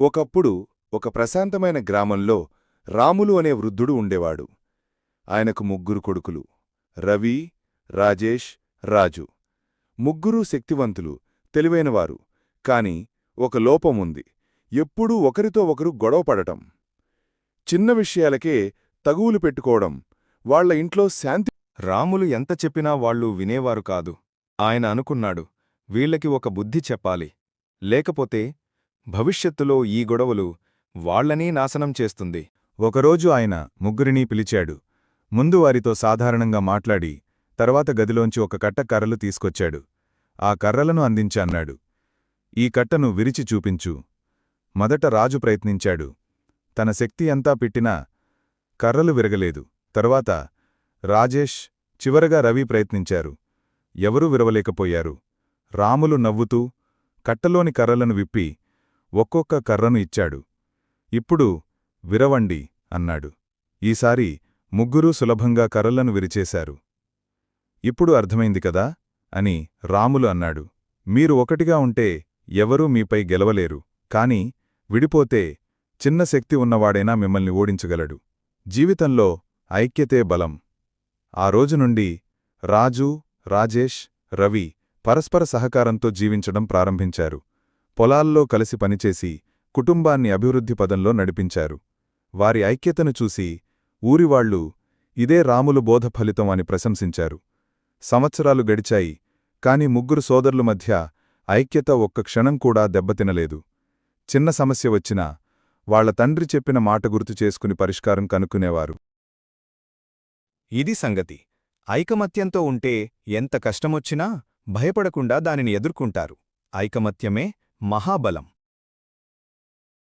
ఒకప్పుడు ఒక ప్రశాంతమైన గ్రామంలో రాములు అనే వృద్ధుడు ఉండేవాడు. ఆయనకు ముగ్గురు కొడుకులు రవి రాజేష్ రాజు. ముగ్గురూ శక్తివంతులు తెలివైనవారు. కాని ఒక లోపముంది ఎప్పుడూ ఒకరితో ఒకరు గొడవపడటం చిన్న విషయాలకే తగువులు పెట్టుకోవడం వాళ్ళ ఇంట్లో శాంతి రాములు ఎంత చెప్పినా వాళ్ళు వినేవారు కాదు. ఆయన అనుకున్నాడు వీళ్ళకి ఒక బుద్ధి చెప్పాలి. లేకపోతే భవిష్యత్తులో ఈ గొడవలు వాళ్ళనీ నాశనం చేస్తుంది. ఒకరోజు ఆయన ముగ్గురినీ పిలిచాడు. ముందు వారితో సాధారణంగా మాట్లాడి తర్వాత గదిలోంచి ఒక కట్ట కర్రలు తీసుకొచ్చాడు. ఆ కర్రలను అందించాన్నాడు ఈ కట్టను విరిచి చూపించు. మొదట రాజు ప్రయత్నించాడు. తన శక్తి అంతా పెట్టినా కర్రలు విరగలేదు. తరువాత రాజేష్ చివరగా రవి ప్రయత్నించారు. ఎవరూ విరవలేకపోయారు. రాములు నవ్వుతూ కట్టలోని కర్రలను విప్పి ఒక్కొక్క కర్రను ఇచ్చాడు. ఇప్పుడు విరవండి అన్నాడు. ఈసారి ముగ్గురూ సులభంగా కర్రలను విరిచేశారు. ఇప్పుడు అర్థమైంది కదా అని రాములు అన్నాడు. మీరు ఒకటిగా ఉంటే ఎవరూ మీపై గెలవలేరు. కాని విడిపోతే చిన్న శక్తి ఉన్నవాడైనా మిమ్మల్ని ఓడించగలడు. జీవితంలో ఐక్యతే బలం. ఆ రోజు నుండి రాజు రాజేష్ రవి పరస్పర సహకారంతో జీవించడం ప్రారంభించారు. పొలాల్లో కలిసి పనిచేసి కుటుంబాన్ని అభివృద్ధి పదంలో నడిపించారు. వారి ఐక్యతను చూసి ఊరివాళ్ళు ఇదే రాములు బోధ ఫలితం అని ప్రశంసించారు. సంవత్సరాలు గడిచాయి కాని ముగ్గురు సోదరుల మధ్య ఐక్యత ఒక్క క్షణం కూడా దెబ్బతినలేదు. చిన్న సమస్య వచ్చినా వాళ్ళ తండ్రి చెప్పిన మాట గుర్తు చేసుకుని పరిష్కారం కనుక్కునేవారు. ఇది సంగతి. ఐకమత్యంతో ఉంటే ఎంత కష్టమొచ్చినా భయపడకుండా దానిని ఎదుర్కొంటారు. ఐకమత్యమే மகாபலம்.